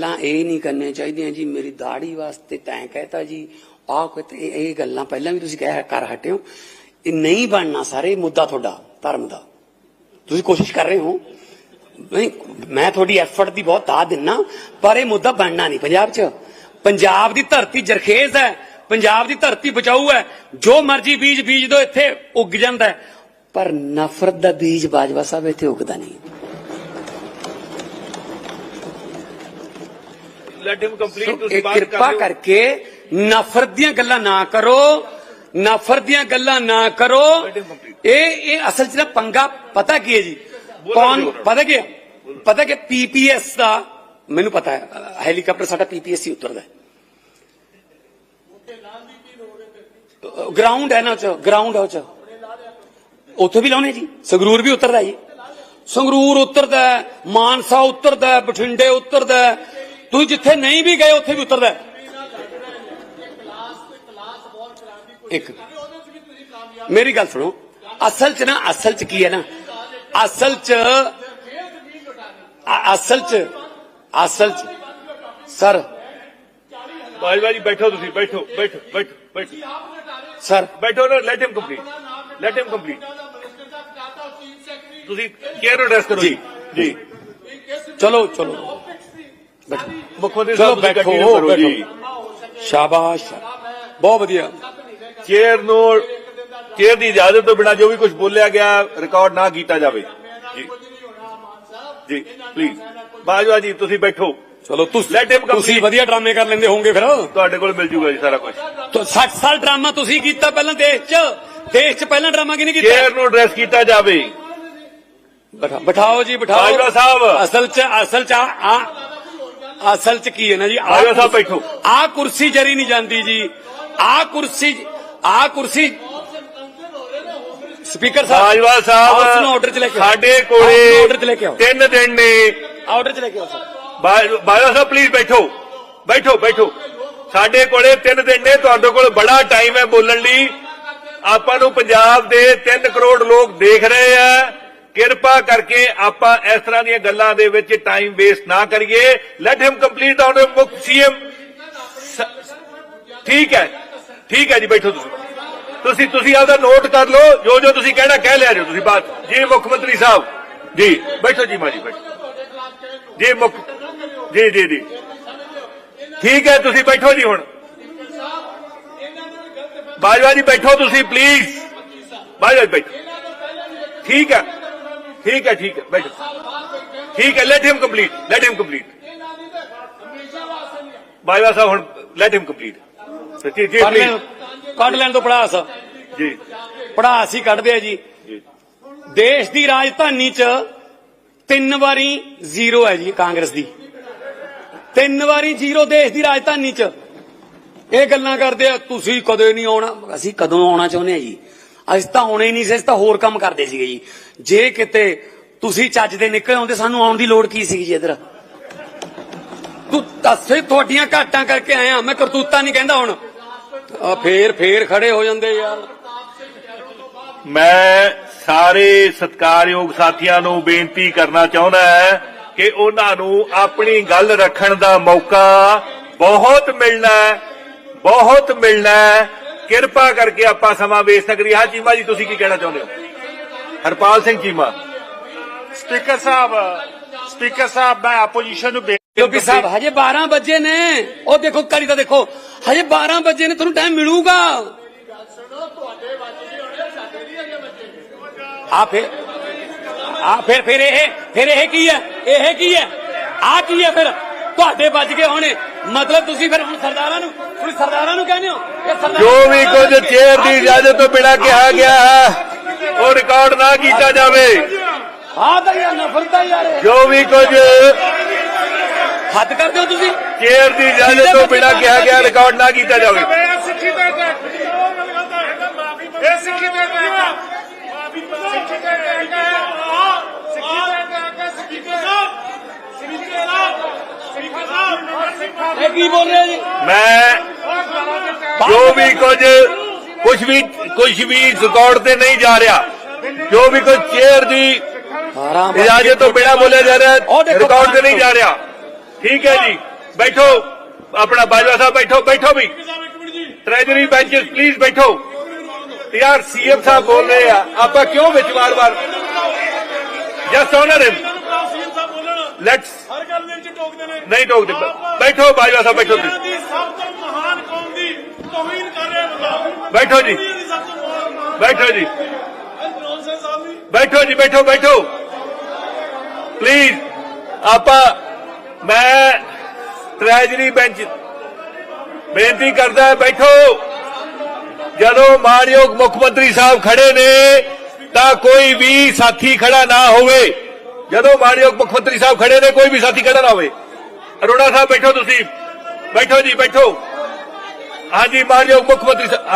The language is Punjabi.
ਗੱਲਾਂ ਇਹ ਨਹੀਂ ਕਰਨੀਆਂ ਚਾਹੀਦੀਆਂ ਜੀ, ਮੇਰੀ ਦਾੜੀ ਵਾਸਤੇ ਤੈਂ ਕਹਿਤਾ ਜੀ। ਆਹ ਕੋਈ ਇਹ ਗੱਲਾਂ ਪਹਿਲਾਂ ਵੀ ਤੁਸੀਂ ਕਹਿ ਕਰ ਹਟਿਓ ਇਹ ਨਹੀਂ ਬਣਨਾ ਸਾਰੇ ਮੁੱਦਾ ਤੁਹਾਡਾ, ਧਰਮ ਦਾ। ਤੁਸੀਂ ਕੋਸ਼ਿਸ਼ ਕਰ ਰਹੇ ਹੋ। ਨਹੀਂ, ਮੈਂ ਤੁਹਾਡੀ ਐਫਰਟ ਦੀ ਬਹੁਤ ਦਾਦ ਦਿੰਨਾ, ਪਰ ਇਹ ਮੁੱਦਾ ਬਣਨਾ ਨਹੀਂ ਪੰਜਾਬ 'ਚ। ਪੰਜਾਬ ਦੀ ਧਰਤੀ ਜਰਖੇਜ਼ ਹੈ, ਪੰਜਾਬ ਦੀ ਧਰਤੀ ਬਚਾਊ ਹੈ। ਜੋ ਮਰਜ਼ੀ ਬੀਜ ਬੀਜ ਦੋ ਇੱਥੇ ਉੱਗ ਜਾਂਦਾ ਪਰ ਨਫ਼ਰਤ ਦਾ ਬੀਜ ਬਾਜਵਾ ਸਾਹਿਬ ਇੱਥੇ ਉੱਗਦਾ ਨਹੀਂ। ਲੈਟ ਹਿਮ ਕੰਪਲੀਟ ਸੋ ਤੁਸੀਂ ਇਹ ਬਾਤ ਕਿਰਪਾ ਕਰ ਕਰਕੇ ਨਫ਼ਰਤ ਦੀਆਂ ਗੱਲਾਂ ਨਾ ਕਰੋ ਨਫ਼ਰਤ ਦੀਆਂ ਗੱਲਾਂ ਨਾ ਕਰੋ. ਇਹ ਇਹ ਅਸਲ 'ਚ ਨਾ ਪੰਗਾ ਪਤਾ ਕੀ ਹੈ ਜੀ? ਕੌਣ। ਪਤਾ ਕੀ ਹੈ? ਪਤਾ ਕਿ ਪੀਪੀਐਸ ਦਾ ਮੈਨੂੰ ਪਤਾ ਹੈ ਹੈਲੀਕਾਪਟਰ ਸਾਡਾ ਪੀਪੀਐਸ ਹੀ ਉਤਰਦਾ ਹੈ। ਗਰਾਊਂਡ ਹੈ ਨਾ ਉਹ ਚ ਗਰਾਊਂਡ ਹੈ ਉਹ ਚ। ਉੱਥੇ ਵੀ ਲਾਉਣੇ ਜੀ ਸੰਗਰੂਰ ਵੀ ਉਤਰਦਾ ਜੀ। ਸੰਗਰੂਰ ਉਤਰਦਾ ਹੈ, ਮਾਨਸਾ ਉਤਰਦਾ ਹੈ, ਬਠਿੰਡੇ ਉਤਰਦਾ ਹੈ। ਤੁਸੀਂ ਜਿੱਥੇ ਨਹੀਂ ਵੀ ਗਏ ਉੱਥੇ ਵੀ ਉਤਰਦਾ ਹੈ। ਇੱਕ ਮੇਰੀ ਗੱਲ ਸੁਣੋ ਅਸਲ ਚ ਨਾ ਅਸਲ ਚ ਕੀ ਹੈ ਨਾ ਅਸਲ ਚ ਅ- ਅਸਲ ਚ ਅਸਲ ਚ ਸਰ ਬਾਜਵਾ ਜੀ ਬੈਠੋ ਤੁਸੀਂ ਬੈਠੋ ਬੈਠੋ ਬੈਠੋ ਬੈਠੋ ਸਰ ਬੈਠੋ ਨਾ let him complete let him complete ਤੁਸੀਂ ਕੇਅਰ ਐਡਰੈਸ ਕਰੋ ਜੀ ਜੀ ਚਲੋ ਚਲੋ ਬੈਠੋ ਮੁੱਖ ਮੰਤਰੀ ਚਲੋ ਸਾਹਿਬ ਬੈਠੋ, continue ਕਰੋ ਜੀ ਸ਼ਾਬਾਸ਼। ਬਹੁਤ ਵਧੀਆ। ਚੇਅਰ ਨੂੰ ਚੇਅਰ ਦੀ ਇਜਾਜ਼ਤ ਤੋਂ ਬਿਨਾ ਜੋ ਵੀ ਕੁਝ ਬੋਲਿਆ ਗਿਆ ਰਿਕਾਰਡ ਨਾ ਕੀਤਾ ਜਾਵੇ। ਜੀ। ਜੀ ਪਲੀਜ਼ ਬਾਜਵਾ ਜੀ ਤੁਸੀਂ ਬੈਠੋ। ਚਲੋ ਤੁਸੀਂ ਵਧੀਆ ਡਰਾਮੇ ਕਰ ਲੈਂਦੇ ਹੋਵੋਗੇ ਫਿਰ। ਤੁਹਾਡੇ ਕੋਲ ਮਿਲ ਜੂਗਾ ਜੀ ਸਾਰਾ ਕੁਝ ਤੋ 60 ਸਾਲ ਡਰਾਮਾ ਤੁਸੀਂ ਕੀਤਾ ਪਹਿਲਾਂ ਦੇਸ਼ 'ਚ। ਦੇਸ਼ 'ਚ ਪਹਿਲਾਂ ਡਰਾਮਾ ਕਿਹਨੇ ਕੀਤਾ? ਚੇਅਰ ਨੂੰ ਐਡਰੈਸ ਕੀਤਾ ਜਾਵੇ। ਬਿਠਾ- ਬਿਠਾਓ ਜੀ ਬਿਠਾਓ। ਬਾਜਵਾ ਸਾਹਿਬ। ਅਸਲ 'ਚ ਅਸਲ 'ਚ ਆ- ਅਸਲ 'ਚ ਕੀ ਹੈ ਨਾ ਜੀ ਬਾਜਵਾ ਸਾਹਿਬ ਬੈਠੋ। ਆਹ ਕੁਰਸੀ ਜਰੀ ਨਹੀਂ ਜਾਂਦੀ ਜੀ। ਆਹ ਕੁਰਸੀ ਆਹ ਕੁਰਸੀ ਸਪੀਕਰ ਸਾਹਿਬ ਬਾਜਵਾ ਹਾਊਸ ਨੂੰ ਆਰਡਰ 'ਚ ਲੈ ਸਾਹਿਬ ਕੇ ਆਓ। ਸਾਡੇ ਨੂੰ ਆਰਡਰ 'ਚ ਲੈ ਕੇ ਕੋਲੇ ਆਓ। ਤਿੰਨ ਦਿਨ ਨੇ। ਆਰਡਰ 'ਚ ਲੈ ਕੇ ਆਓ ਸਰ। ਬਾਜ- ਬਾਜਵਾ ਸਾਹਿਬ ਪਲੀਜ਼ ਬੈਠੋ। ਬੈਠੋ ਬੈਠੋ। ਸਾਡੇ ਕੋਲੇ ਤਿੰਨ ਦਿਨ ਨੇ ਤੁਹਾਡੇ ਕੋਲ ਬੜਾ ਟਾਈਮ ਹੈ ਬੋਲਣ ਲਈ। ਆਪਾਂ ਨੂੰ ਪੰਜਾਬ ਦੇ 3 ਕਰੋੜ ਲੋਕ ਦੇਖ ਰਹੇ ਆ ਕਿਰਪਾ ਕਰਕੇ ਆਪਾਂ ਇਸ ਤਰ੍ਹਾਂ ਦੀਆਂ ਗੱਲਾਂ ਦੇ ਵਿੱਚ ਟਾਈਮ ਵੇਸਟ ਨਾ ਕਰੀਏ। ਲੈਟ ਹਿਮ ਕੰਪਲੀਟ ਆਨ ਮੁੱਖ ਸੀਐਮ ਠੀਕ ਹੈ ਠੀਕ ਹੈ ਜੀ, ਬੈਠੋ ਤੁਸੀਂ। ਤੁਸੀਂ ਤੁਸੀਂ ਆਪਦਾ ਨੋਟ ਕਰ ਲਓ, ਜੋ ਜੋ ਤੁਸੀਂ ਕਹਿਣਾ, ਕਹਿ ਲਿਆ ਜੋ ਤੁਸੀਂ ਬਾਤ ਜੀ, ਮੁੱਖ ਮੰਤਰੀ ਸਾਹਿਬ, ਜੀ, ਬੈਠੋ ਜੀ ਮਾਜੀ ਬੈਠੋ। ਜੀ, ਮੁੱਖ, ਜੀ ਜੀ ਜੀ। ਠੀਕ ਹੈ, ਤੁਸੀਂ ਬੈਠੋ ਜੀ ਹੁਣ। ਬਾਜਵਾ ਜੀ, ਬੈਠੋ ਤੁਸੀਂ ਪਲੀਜ਼ ਬਾਜਵਾ ਜੀ, ਬੈਠੋ। ਠੀਕ ਹੈ। ਠੀਕ ਹੈ ਠੀਕ ਹੈ ਬੈਠੋ। ਠੀਕ ਹੈ let him complete let him complete Bajwa ਸਾਹਿਬ ਹੁਣ ਲੈਟ ਹਿਮ ਕੰਪਲੀਟ ਜੀ ਜੀ ਕੱਢ ਲੈਣ ਤੋਂ ਪੜਾਸ। ਜੀ। ਪੜਾਸ ਹੀ ਕੱਢਦੇ ਆ ਜੀ। ਜੀ। ਦੇਸ਼ ਦੀ ਰਾਜਧਾਨੀ 'ਚ ਤਿੰਨ ਵਾਰੀ ਜ਼ੀਰੋ ਹੈ ਜੀ ਕਾਂਗਰਸ ਦੀ। ਤਿੰਨ ਵਾਰੀ ਜ਼ੀਰੋ ਦੇਸ਼ ਦੀ ਰਾਜਧਾਨੀ 'ਚ। ਇਹ ਗੱਲਾਂ ਕਰਦੇ ਆ ਤੁਸੀਂ ਕਦੇ ਨਹੀਂ ਆਉਣਾ ਅਸੀਂ ਕਦੋਂ ਆਉਣਾ ਚਾਹੁੰਦੇ ਆ ਜੀ? ਅਸੀਂ ਤਾਂ ਆਉਣੇ ਹੀ ਨਹੀਂ ਸੀ, ਅਸੀਂ ਤਾਂ ਹੋਰ ਕੰਮ ਕਰਦੇ ਸੀਗੇ ਜੀ। ਜੇ ਕਿਤੇ ਤੁਸੀਂ ਚੱਜ ਦੇ ਨਿਕਲੇ ਆਉਂਦੇ ਸਾਨੂੰ ਆਉਣ ਦੀ ਲੋੜ ਕੀ ਸੀ ਜੀ ਇਧਰ? ਤੂੰ ਦੱਸੇ, ਤੁਹਾਡੀਆਂ ਘਾਟਾਂ ਕਰਕੇ ਆਇਆ, ਮੈਂ ਕਰਤੂਤਾ ਨਹੀਂ ਕਹਿੰਦਾ ਹੁਣ। ਆ ਫੇਰ ਫੇਰ ਖੜੇ ਹੋ ਜਾਂਦੇ ਯਾਰ। ਮੈਂ ਸਾਰੇ ਸਤਿਕਾਰਯੋਗ ਸਾਥੀਆਂ ਨੂੰ ਬੇਨਤੀ ਕਰਨਾ ਚਾਹੁੰਦਾ ਹੈ ਕਿ ਉਹਨਾਂ ਨੂੰ ਆਪਣੀ ਗੱਲ ਰੱਖਣ ਦਾ ਮੌਕਾ ਬਹੁਤ ਮਿਲਣਾ ਹੈ, ਬਹੁਤ ਮਿਲਣਾ ਹੈ। ਕਿਰਪਾ ਕਰਕੇ ਆਪਾਂ ਸਮਾਂ ਵੇਚ ਸਕਰੀ ਹਾਂ ਚੀਮਾ ਜੀ ਤੁਸੀਂ ਕੀ ਕਹਿਣਾ ਚਾਹੁੰਦੇ ਹੋ? ਹਰਪਾਲ ਸਿੰਘ ਚੀਮਾ। ਸਪੀਕਰ ਸਾਹਿਬ ਸਪੀਕਰ ਸਾਹਿਬ ਮੈਂ ਆਪੋਜੀਸ਼ਨ ਨੂੰ ਬੇਨਤੀ ਕਿਉਂਕਿ ਸਾਹਿਬ ਹਜੇ 12 ਵਜੇ ਨੇ। ਉਹ ਦੇਖੋ ਕਰੀ ਤਾਂ ਦੇਖੋ। ਹਜੇ 12 ਵਜੇ ਨੇ ਤੁਹਾਨੂੰ ਟਾਈਮ ਮਿਲੂਗਾ। ਆ ਫਿਰ ਆ ਫਿਰ ਫਿਰ ਇਹ ਫਿਰ ਇਹ ਕੀ ਹੈ? ਇਹ ਕੀ ਹੈ? ਆ ਕੀ ਹੈ ਫਿਰ? ਤੁਹਾਡੇ ਵੱਜ ਗਏ ਹੋਣੇ। ਮਤਲਬ ਤੁਸੀਂ ਫਿਰ ਹੁਣ ਸਰਦਾਰਾਂ ਨੂੰ ਤੁਸੀਂ ਸਰਦਾਰਾਂ ਨੂੰ ਕਹਿੰਦੇ ਹੋ ਜੋ ਵੀ ਕੁਝ ਚੇਅਰ ਦੀ ਇਜਾਜ਼ਤ ਤੋਂ ਬਿਨਾਂ ਕਿਹਾ ਗਿਆ ਹੈ ਉਹ ਰਿਕਾਰਡ ਨਾ ਕੀਤਾ ਜਾਵੇ। ਹਾਂ ਤਾਂ ਯਾਰ ਨਫ਼ਰਤ ਹੈ ਯਾਰ। ਇਹ। ਜੋ ਵੀ ਕੁਝ ਹੱਦ ਕਰਦੇ ਹੋ ਤੁਸੀਂ? ਚੇਅਰ ਦੀ ਇਜਾਜ਼ਤ ਤੋਂ ਬਿਨਾਂ ਕਿਹਾ ਗਿਆ ਰਿਕਾਰਡ ਨਾ ਕੀਤਾ ਜਾਵੇ। ਇਹ ਸਿੱਖੀ ਦਾ ਟੈਕ ਇਹ ਸਿੱਖੀ ਦਾ ਟੈਕ ਸਿੱਖੀ ਦਾ ਟੈਕ ਸਿੱਖੀ ਦਾ ਟੈਕ ਸਪੀਕਰ ਸਪੀਕਰ ਸਪੀਕਰ ਸਾਹਿਬ ਇਹ ਕੀ ਬੋਲ ਰਹੇ ਹੋ ਜੀ ਮੈਂ ਜੋ ਵੀ ਕੁਝ ਕੁਝ ਵੀ ਕੁਝ ਵੀ ਰਿਕਾਰਡ ਤੇ ਨਹੀਂ ਜਾ ਰਿਹਾ ਜੋ ਵੀ ਕੁਝ ਚੇਅਰ ਦੀ 12 ਇਜਾਜ਼ਤ ਤੋਂ ਬਿਨਾਂ ਬੋਲਿਆ ਜਾ ਰਿਹਾ ਉਹ ਦੇਖੋ ਰਿਕਾਰਡ ਤੇ ਨਹੀਂ ਜਾ ਰਿਹਾ ਠੀਕ ਹੈ ਜੀ ਬੈਠੋ ਆਪਣਾ ਬਾਜਵਾ ਸਾਹਿਬ ਬੈਠੋ ਬੈਠੋ ਵੀ ਟ੍ਰੈਜਰੀ ਬੈਂਚਸ ਪਲੀਜ਼ ਬੈਠੋ ਯਾਰ ਸੀਐਮ ਸਾਹਿਬ ਬੋਲ ਰਹੇ ਆ ਟੋਕਦੇ ਨੇ ਨਹੀਂ ਟੋਕਦੇ ਬੈਠੋ ਬਾਜਵਾ ਸਾਹਿਬ ਬੈਠੋ ਤੁਸੀਂ। ਦੀ ਸਭ ਤੋਂ ਮਹਾਨ ਕੌਮ ਦੀ ਤੋਹੀਨ ਕਰ ਰਿਹਾ ਬੰਦਾ ਬੈਠੋ ਜੀ। ਬੈਠੋ ਜੀ। ਬੈਠੋ ਜੀ ਬੈਠੋ ਬੈਠੋ। ਪਲੀਜ਼ ਆਪਾਂ ਮੈਂ ਟ੍ਰੈਜਰੀ ਬੈਂਚ ਬੇਨਤੀ ਕਰਦਾ ਬੈਠੋ। ਜਦੋਂ ਮਾਨਯੋਗ ਮੁੱਖ ਮੰਤਰੀ ਸਾਹਿਬ ਖੜੇ ਨੇ ਤਾਂ ਕੋਈ ਵੀ ਸਾਥੀ ਖੜਾ ਨਾ ਹੋਵੇ। ਜਦੋਂ ਮਾਨਯੋਗ ਮੁੱਖ ਮੰਤਰੀ ਸਾਹਿਬ ਖੜੇ ਨੇ ਕੋਈ ਵੀ ਸਾਥੀ ਖੜਾ ਨਾ ਹੋਵੇ। ਅਰੋੜਾ ਸਾਹਿਬ ਬੈਠੋ ਤੁਸੀਂ। ਬੈਠੋ ਜੀ ਬੈਠੋ। ਹਾਂਜੀ ਮਾਨਯੋਗ ਮੁੱਖ ਮੰਤਰੀ ਸਾਹਿਬ